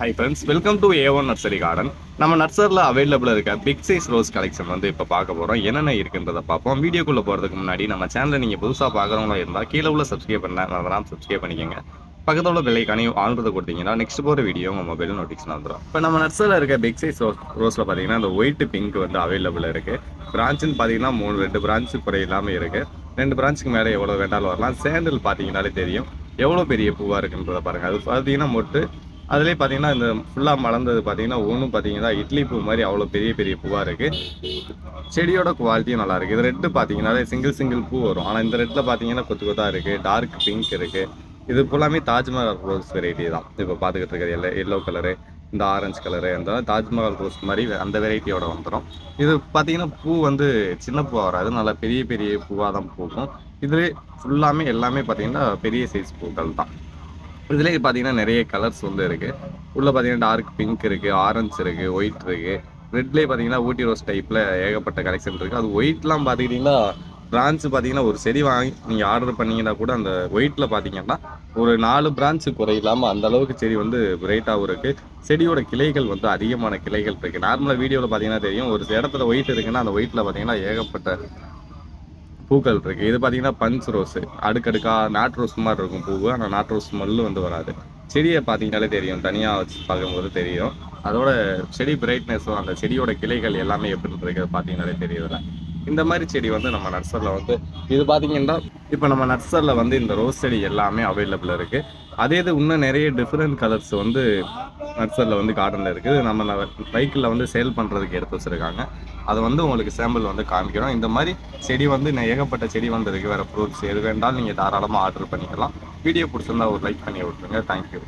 Hi friends welcome to A one nursery garden நம்ம நர்சரியில் available இருக்க பிக் சைஸ் ரோஸ் கலெக்ஷன் வந்து இப்போ பார்க்க போகிறோம் என்னென்ன இருக்குன்றதை பார்ப்போம். வீடியோக்குள்ளே போகிறதுக்கு முன்னாடி நம்ம சேனலை நீங்கள் புதுசாக பார்க்குறவங்களா இருந்தால் கீழே உள்ள சப்ஸ்கிரைப் பண்ண மறந்துடாம சப்ஸ்கிரைப் பண்ணிக்கோங்க. பக்கத்தில் உள்ள பெல்லைக்கானையும் ஆல்றதை கொடுத்தீங்கன்னா நெக்ஸ்ட் போகிற வீடியோ உங்கள் மொபைல் நோட்டிஃபிகேஷன் வந்துடும் இப்போ நம்ம நர்சரியில் இருக்க பிக் சைஸ் ரோஸ் ரோஸில் பார்த்தீங்கன்னா அந்த ஒயிட் பிங்க் வந்து அவைலபிள் இருக்குது பிரான்ச்சுன்னு பார்த்தீங்கன்னா மூணு ரெண்டு பிரான்ச்சு குறை இல்லாமல் இருக்குது ரெண்டு பிரான்ச்சுக்கு மேலே எவ்வளோ வேண்டாலும் வரலாம். சேண்டில் பார்த்தீங்கன்னாலே தெரியும். எவ்வளோ பெரிய பூவாக இருக்குன்றதை பாருங்கள் அது பார்த்தீங்கன்னா மொட்டு அதுலேயே பார்த்தீங்கன்னா இந்த ஃபுல்லாக மலர்ந்தது பார்த்தீங்கன்னா ஒன்றும் பார்த்தீங்கன்னா இட்லி பூ மாதிரி அவ்வளோ பெரிய பெரிய பூவாக இருக்குது செடியோட குவாலிட்டியும் நல்லா இருக்குது இது ரெட்டு பார்த்தீங்கன்னா சிங்கிள் சிங்கிள் பூ வரும். ஆனால் இந்த ரெட்டில் பார்த்தீங்கன்னா கொத்து கொத்தாக இருக்குது டார்க் பிங்க் இருக்குது இது ஃபுல்லாமே தாஜ்மஹால் ரோஸ் வெரைட்டி தான். இப்போ பார்த்துக்கிட்டு இருக்கிறது எல்லோ எல்லோ கலரு இந்த ஆரஞ்சு கலரு அந்த தாஜ்மஹால் ரோஸ் மாதிரி அந்த வெரைட்டியோட வந்துடும் இது பார்த்தீங்கன்னா பூ வந்து சின்ன பூவாக வராது. நல்லா பெரிய பெரிய பூவாக தான் பூக்கும். இதுலேயே ஃபுல்லாமே எல்லாமே பார்த்தீங்கன்னா பெரிய சைஸ் பூக்கள் தான். இதுலேயே பார்த்தீங்கன்னா நிறைய கலர்ஸ் வந்து இருக்குது உள்ளே பார்த்தீங்கன்னா டார்க் பிங்க் இருக்குது ஆரஞ்சு இருக்குது ஒயிட் இருக்குது ரெட்லேயே பார்த்தீங்கன்னா ஊட்டி ரோஸ் டைப்பில் ஏகப்பட்ட கலெக்ஷன் இருக்குது அது ஒயிட்லாம் பார்த்துக்கிட்டிங்கன்னா பிரான்ச்சு பார்த்தீங்கன்னா ஒரு செடி வாங்கி நீங்கள் ஆர்டர் பண்ணீங்கன்னா கூட அந்த ஒயிட்டில் பார்த்தீங்கன்னா ஒரு நாலு பிரான்ச்சு குறையில்லாமல் அந்த அளவுக்கு செடி வந்து பிரைட்டாகவும் இருக்குது செடியோட கிளைகள் வந்து அதிகமான கிளைகள் இருக்குது நார்மலாக வீடியோவில் பார்த்தீங்கன்னா தெரியும். ஒரு இடத்துல ஒயிட் இருக்குன்னா அந்த ஒயிட்டில் பார்த்தீங்கன்னா ஏகப்பட்ட பூக்கள் இருக்கு. இது பார்த்தீங்கன்னா பஞ்ச் ரோஸ். அடுக்கடுக்கா நாட் ரோஸ் மாதிரி இருக்கும் பூவு. ஆனால் நாட் ரோஸ் ஸ்மெல்லு வந்து வராது. செடியை பார்த்தீங்கனாலே தெரியும். தனியாக வச்சு பார்க்கும்போது தெரியும். அதோட செடி பிரைட்னஸும் அந்த செடியோட கிளைகள் எல்லாமே எப்படி இருக்கிறது பார்த்தீங்கனாலே தெரியுதுல இந்த மாதிரி செடி வந்து நம்ம நர்சரியில் வந்து இது பார்த்தீங்கன்னா இப்போ நம்ம நர்சரியில் வந்து இந்த ரோஸ் செடி எல்லாமே அவைலபிள் இருக்குது அதே இது இன்னும் நிறைய டிஃப்ரெண்ட் கலர்ஸ் வந்து நர்சரியில் வந்து கார்டனில் இருக்குது. நம்ம பைக்கில் வந்து சேல் பண்ணுறதுக்கு எடுத்து வச்சுருக்காங்க. அதை வந்து உங்களுக்கு சாம்பிள் வந்து காமிக்கிறோம். இந்த மாதிரி செடி வந்து இன்னும் ஏகப்பட்ட செடி வந்து இருக்குது வேறு ஃப்ரூட்ஸ் எது வேண்டாலும் நீங்கள் தாராளமாக ஆர்டர் பண்ணிக்கலாம். வீடியோ பிடிச்சிருந்தா ஒரு லைக் பண்ணி விட்ருங்க தேங்க்யூ